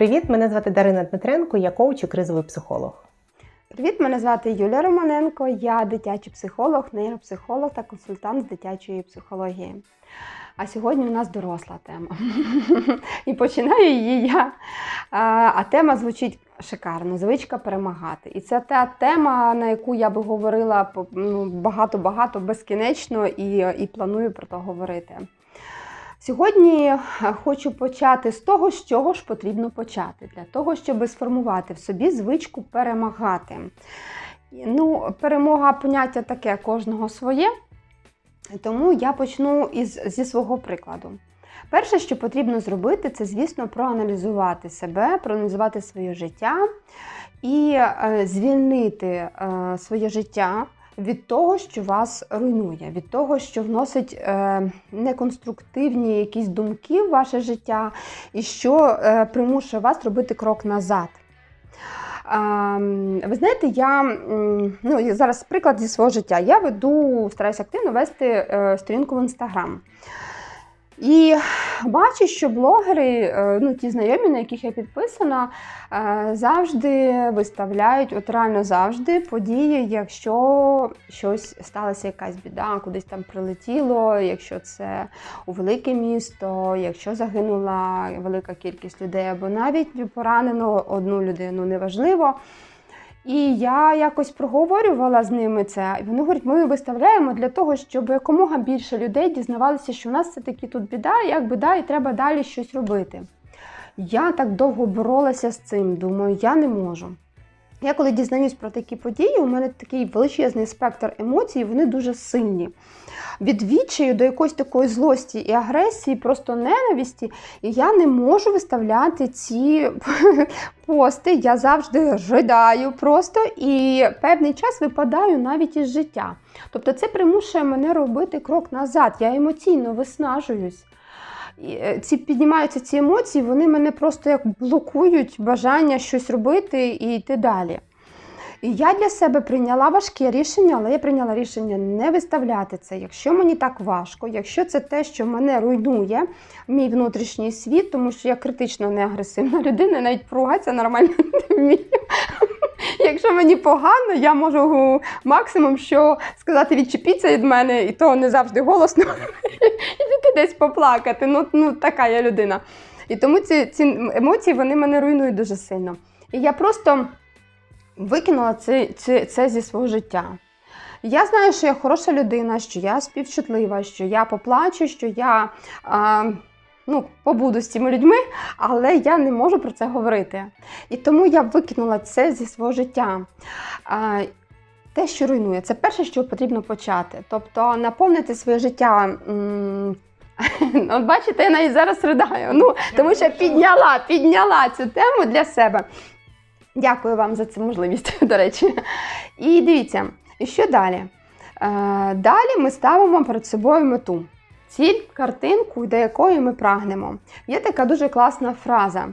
Привіт, мене звати Дарина Дмитренко, я коуч і кризовий психолог. Привіт, мене звати Юлія Романенко. Я дитячий психолог, нейропсихолог та консультант з дитячої психології. А сьогодні у нас доросла тема. І починаю її я. А, тема звучить шикарно: звичка перемагати. І це та тема, на яку я би говорила ну, багато-багато безкінечно і, і планую про це говорити. Сьогодні е, хочу почати з того, з чого ж потрібно почати, для того, щоб сформувати в собі звичку перемагати. Ну, перемога поняття таке кожного своє, тому я почну із, зі свого прикладу. Перше, що потрібно зробити, це, звісно, проаналізувати себе, проаналізувати своє життя і е, звільнити е, своє життя від того, що вас руйнує, від того, що вносить е, неконструктивні якісь думки в ваше життя, і що е, примушує вас робити крок назад. Ем, Ви знаєте, я ну, зараз приклад зі свого життя. Я веду, стараюся активно вести е, сторінку в інстаграм. І бачу, що блогери, е, ну ті знайомі, на яких я підписана, е, завжди виставляють, от реально завжди події, якщо щось сталося, якась біда, кудись там прилетіло, якщо це у велике місто, якщо загинула велика кількість людей, або навіть поранено одну людину, неважливо. І я якось проговорювала з ними це, і вони говорять, ми виставляємо для того, щоб якомога більше людей дізнавалися, що в нас все таки тут біда, як біда, і треба далі щось робити. Я так довго боролася з цим, думаю, я не можу. Я коли дізнаюсь про такі події, у мене такий величезний спектр емоцій, вони дуже сильні. Від відчаю до якоїсь такої злості і агресії, просто ненависті, і я не можу виставляти ці пости. Я завжди жидаю просто і певний час випадаю навіть із життя. Тобто це примушує мене робити крок назад. Я емоційно виснажуюсь. Е, Ці піднімаються ці емоції, вони мене просто як блокують бажання щось робити і йти далі. І я для себе прийняла важке рішення, але я прийняла рішення не виставляти це. Якщо мені так важко, якщо це те, що мене руйнує, мій внутрішній світ, тому що я критично не агресивна людина, навіть поругатися нормально не вмію. Якщо мені погано, я можу максимум що сказати відчепіться від мене, і то не завжди голосно, і піти десь поплакати. Ну, ну така я людина. І тому ці, ці емоції вони мене руйнують дуже сильно. І я просто викинула це, це, це зі свого життя. Я знаю, що я хороша людина, що я співчутлива, що я поплачу, що я а, ну, побуду з цими людьми, але я не можу про це говорити. І тому я викинула це зі свого життя. Те, що руйнує, це перше, що потрібно почати. Тобто наповнити своє життя. От бачите, я навіть зараз ридаю. Ну, тому що підняла, підняла цю тему для себе. Дякую вам за цю можливість, до речі. І дивіться, і що далі? Е, Далі ми ставимо перед собою мету. Ціль, картинку, до якої ми прагнемо. Є така дуже класна фраза.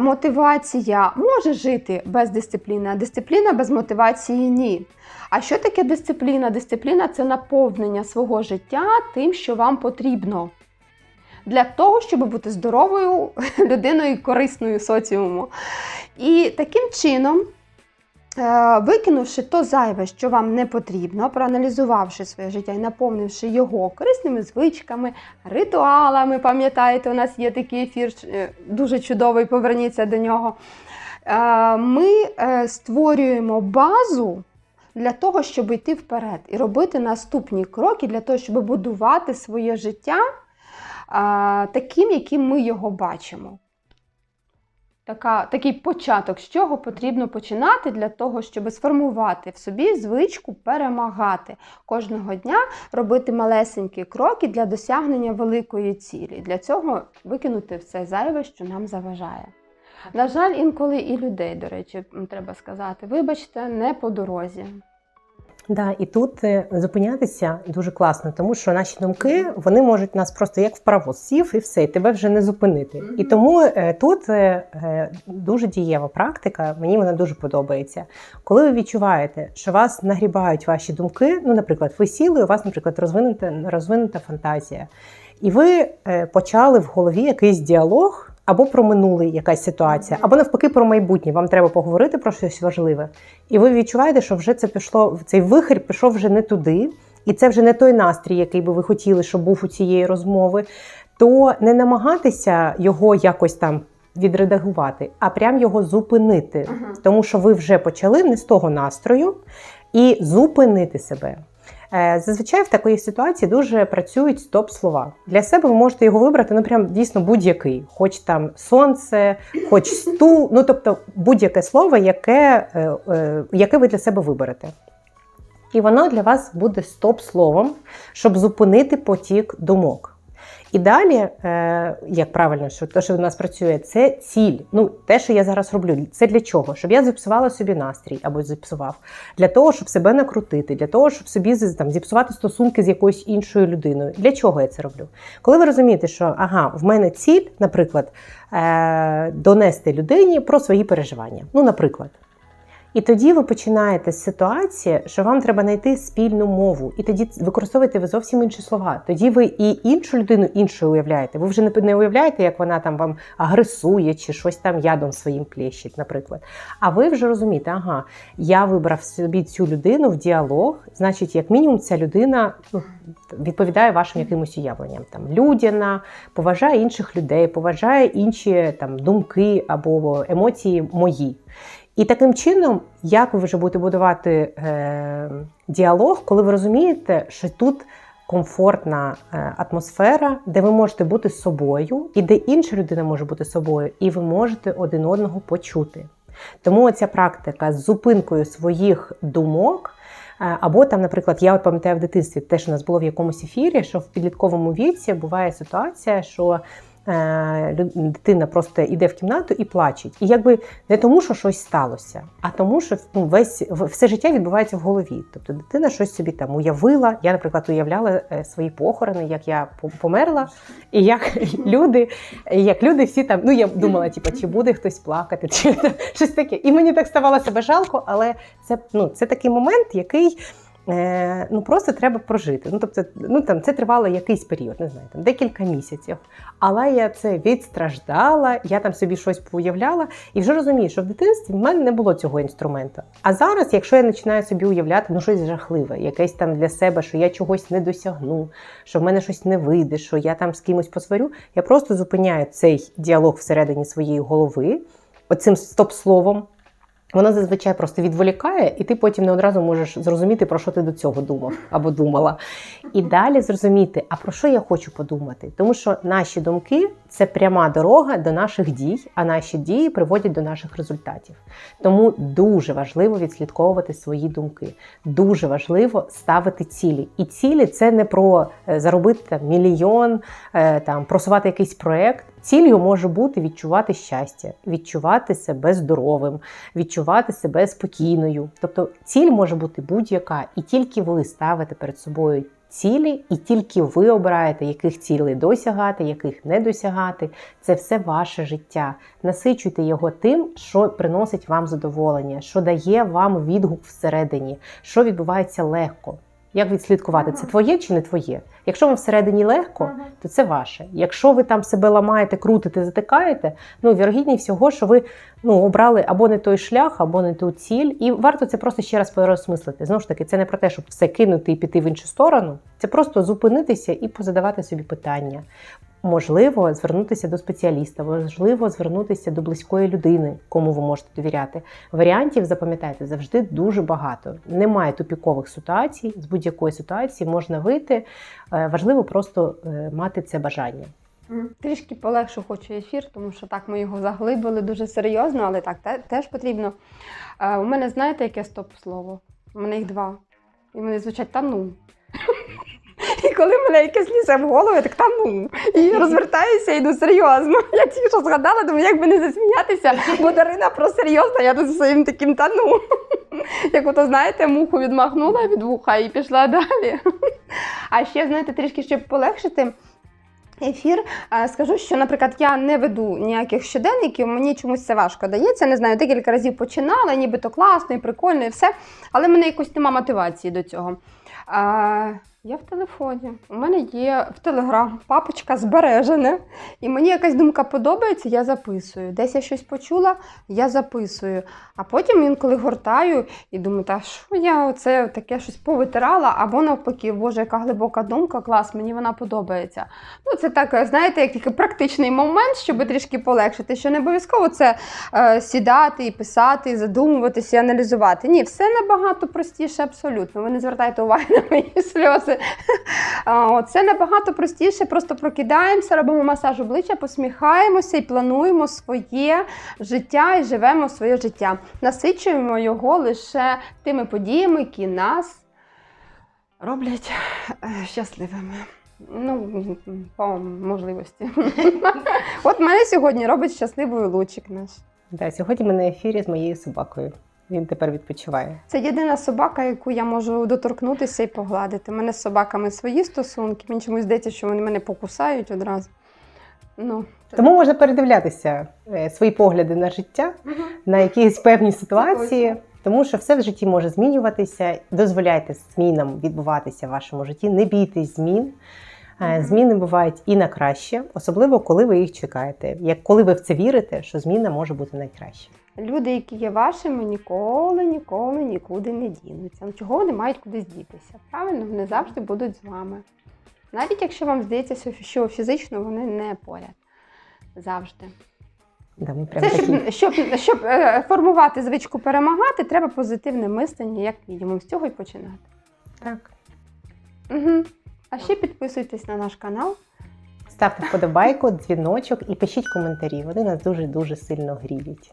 Мотивація може жити без дисципліни, а дисципліна без мотивації ні. А що таке дисципліна? Дисципліна це наповнення свого життя тим, що вам потрібно. Для того, щоб бути здоровою людиною і корисною соціуму. І таким чином, викинувши то зайве, що вам не потрібно, проаналізувавши своє життя і наповнивши його корисними звичками, ритуалами, пам'ятаєте, у нас є такий ефір е, дуже чудовий, поверніться до нього. Е, Ми е, створюємо базу. Для того, щоб йти вперед і робити наступні кроки для того, щоб будувати своє життя таким, яким ми його бачимо. Така, такий початок, з чого потрібно починати для того, щоб сформувати в собі звичку перемагати кожного дня, робити малесенькі кроки для досягнення великої цілі. Для цього викинути все зайве, що нам заважає. На жаль, інколи і людей, до речі, треба сказати, вибачте, не по дорозі. Да, і тут е, зупинятися дуже класно, тому що наші думки вони можуть нас просто як в паровоз сів і все, і тебе вже не зупинити. І тому е, тут е, дуже дієва практика, мені вона дуже подобається. Коли ви відчуваєте, що вас нагрібають ваші думки, ну, наприклад, ви сіли, у вас, наприклад, розвинута, розвинута фантазія, і ви почали в голові якийсь діалог. Або про минулий якась ситуація, або навпаки про майбутнє. Вам треба поговорити про щось важливе, і ви відчуваєте, що вже це пішло, цей вихір пішов вже не туди, і це вже не той настрій, який би ви хотіли, щоб був у цієї розмови. То не намагатися його якось там відредагувати, а прям його зупинити, тому що ви вже почали не з того настрою, і зупинити себе. Е, Зазвичай в такої ситуації дуже працюють стоп-слова. Для себе ви можете його вибрати, ну прям дійсно будь-який, хоч там сонце, хоч стул, ну тобто будь-яке слово, яке, е, е, яке ви для себе виберете. І воно для вас буде стоп-словом, щоб зупинити потік думок. І далі, е, як правильно, що те, що в нас працює, це ціль. Ну, те, що я зараз роблю, це для чого? Щоб я зіпсувала собі настрій або зіпсував, для того, щоб себе накрутити, для того, щоб собі там зіпсувати стосунки з якоюсь іншою людиною. Для чого я це роблю? Коли ви розумієте, що ага, в мене ціль, наприклад, е, донести людині про свої переживання. Ну, наприклад. І тоді ви починаєте з ситуації, що вам треба знайти спільну мову, і тоді використовуєте ви зовсім інші слова. Тоді ви і іншу людину іншою уявляєте. Ви вже не- уявляєте, як вона там вам агресує чи щось там ядом своїм плещить, наприклад. А ви вже розумієте, ага, я вибрав собі цю людину в діалог, значить, як мінімум, ця людина ну, відповідає вашим якимось уявленням. Там людяна, поважає інших людей, поважає інші там думки або емоції мої. І таким чином, як ви вже будете будувати е, діалог, коли ви розумієте, що тут комфортна е, атмосфера, де ви можете бути собою, і де інша людина може бути собою, і ви можете один одного почути. Тому ця практика з зупинкою своїх думок. е, Або там, наприклад, я от пам'ятаю в дитинстві, теж у нас було в якомусь ефірі, що в підлітковому віці буває ситуація, що дитина просто йде в кімнату і плаче. І якби не тому, що щось сталося, а тому, що ну, весь все життя відбувається в голові. Тобто дитина щось собі там уявила. Я, наприклад, уявляла е, свої похорони, як я померла, і як люди, як люди всі там. Ну я думала, типу, чи буде хтось плакати, чи щось таке. І мені так ставало себе жалко, але це ну це такий момент, який. Е, ну просто треба прожити. Ну тобто, ну там це тривало якийсь період, не знаю, там декілька місяців. Але я це відстраждала, я там собі щось поуявляла і вже розумію, що в дитинстві в мене не було цього інструменту. А зараз, якщо я починаю собі уявляти ну щось жахливе, якесь там для себе, що я чогось не досягну, що в мене щось не вийде, що я там з кимось посварю, я просто зупиняю цей діалог всередині своєї голови, оцим стоп-словом. Вона зазвичай просто відволікає, і ти потім не одразу можеш зрозуміти, про що ти до цього думав або думала. І далі зрозуміти, а про що я хочу подумати. Тому що наші думки це пряма дорога до наших дій, а наші дії приводять до наших результатів. Тому дуже важливо відслідковувати свої думки. Дуже важливо ставити цілі. І цілі це не про е, заробити там, мільйон, е, там просувати якийсь проект. Ціллю може бути відчувати щастя, відчувати себе здоровим, відчувати себе спокійною. Тобто ціль може бути будь-яка, і тільки ви ставите перед собою цілі, і тільки ви обираєте, яких цілей досягати, яких не досягати. Це все ваше життя. Насичуйте його тим, що приносить вам задоволення, що дає вам відгук всередині, що відбувається легко. Як відслідкувати, це твоє чи не твоє? Якщо вам всередині легко, то це ваше. Якщо ви там себе ламаєте, крутите, затикаєте, ну вірогідні всього, що ви ну, обрали або не той шлях, або не ту ціль. І варто це просто ще раз переосмислити. Знову ж таки, це не про те, щоб все кинути і піти в іншу сторону. Це просто зупинитися і позадавати собі питання. Можливо, звернутися до спеціаліста, можливо, звернутися до близької людини, кому ви можете довіряти. Варіантів запам'ятайте завжди дуже багато. Немає тупікових ситуацій. З будь-якої ситуації можна вийти. Е, Важливо просто е, мати це бажання. Трішки полегшу хочу ефір, тому що так ми його заглибили дуже серйозно, але так те- теж потрібно. Е, у мене знаєте, яке стоп-слово? У мене їх два. І вони звучать та ну. І коли мене якесь лізе в голову, я так та ну. І розвертаюся і йду серйозно. Я тільки що згадала, думаю, як би не засміятися, бо Дарина про серйозно, я тут своїм таким та ну. Як ото, знаєте, муху відмахнула від вуха і пішла далі. А ще, знаєте, трішки щоб полегшити ефір. Скажу, що, наприклад, я не веду ніяких щоденників, мені чомусь це важко дається. Не знаю, декілька разів починала, нібито класно і прикольно, і все. Але мене якось нема мотивації до цього. Я в телефоні. У мене є в Телеграм папочка збережена. І мені якась думка подобається, я записую. Десь я щось почула, я записую. А потім інколи гортаю і думаю, та що я оце таке щось повитирала, або навпаки, боже, яка глибока думка, клас, мені вона подобається. Ну, це так, знаєте, як такий практичний момент, щоб трішки полегшити, що не обов'язково це е, сідати і писати, і задумуватися, і аналізувати. Ні, все набагато простіше, абсолютно. Ви не звертайте уваги на мої сльози. А, Це набагато простіше, просто прокидаємося, робимо масаж обличчя, посміхаємося і плануємо своє життя і живемо своє життя. Насичуємо його лише тими подіями, які нас роблять е, щасливими. Ну, по можливості. От мене сьогодні робить щасливий лучик наш. Да, сьогодні ми на ефірі з моєю собакою. Він тепер відпочиває. Це єдина собака, яку я можу доторкнутися і погладити. У мене з собаками свої стосунки. Мені чомусь здається, що вони мене покусають одразу. Ну, Тому можна передивлятися е, свої погляди на життя, на якісь певні ситуації, тому що все в житті може змінюватися. Дозволяйте змінам відбуватися в вашому житті. Не бійтесь змін. Е, Зміни бувають і на краще, особливо коли ви їх чекаєте. Як коли ви в це вірите, що зміна може бути найкраще. Люди, які є вашими, ніколи, ніколи нікуди не дінуться. Ну, чого вони мають кудись дітися? Правильно, вони завжди будуть з вами. Навіть якщо вам здається, що фізично вони не поряд. Завжди. Да, ми прям Це такі. щоб, щоб, щоб е, формувати звичку перемагати, треба позитивне мислення, як мінімум. З цього і починати. Так. Угу. А ще підписуйтесь на наш канал. Ставте вподобайку, дзвіночок і пишіть коментарі. Вони нас дуже дуже сильно гріють.